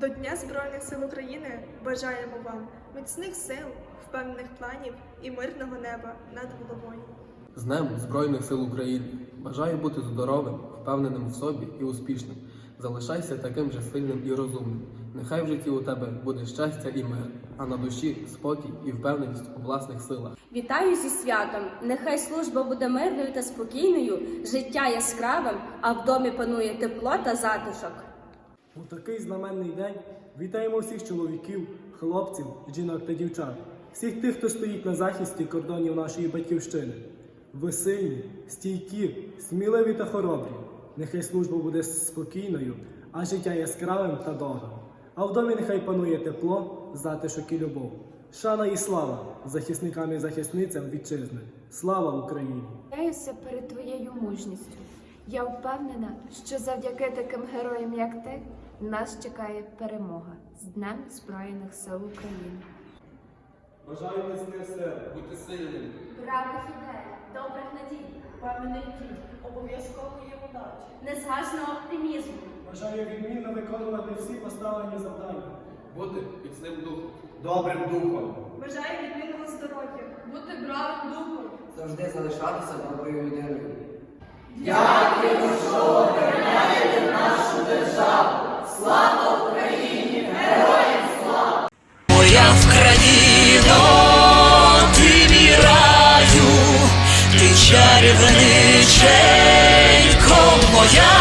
До Дня Збройних сил України бажаємо вам міцних сил, впевнених планів і мирного неба над головою. З Днем Збройних сил України бажаю бути здоровим, впевненим в собі і успішним. Залишайся таким же сильним і розумним. Нехай в житті у тебе буде щастя і мир, а на душі спокій і впевненість у власних силах. Вітаю зі святом! Нехай служба буде мирною та спокійною, життя яскравим, а в домі панує тепло та затишок. У такий знаменний день вітаємо всіх чоловіків, хлопців, жінок та дівчат, всіх тих, хто стоїть на захисті кордонів нашої батьківщини. Ви сильні, стійкі, сміливі та хоробрі. Нехай служба буде спокійною, а життя яскравим та добрим. А в домі нехай панує тепло, затишок і любов. Шана і слава захисникам і захисницям вітчизни. Слава Україні! Вітаюся перед твоєю мужністю. Я впевнена, що завдяки таким героям, як ти, нас чекає перемога з Днем Збройних сил України. Бажаю міцних сил, бути сильним. Бравих ідей, добрих надій, впевнених дій, обов'язкової удачі, незгасного оптимізму. Бажаю відмінно виконувати всі поставлені завдання. Бути міцним духом. Добрим духом. Бажаю відмінного здоров'я, Бути бравим духом. завжди залишатися доброю людиною. Моя країну ти мій раю, ти чарівниченько моя,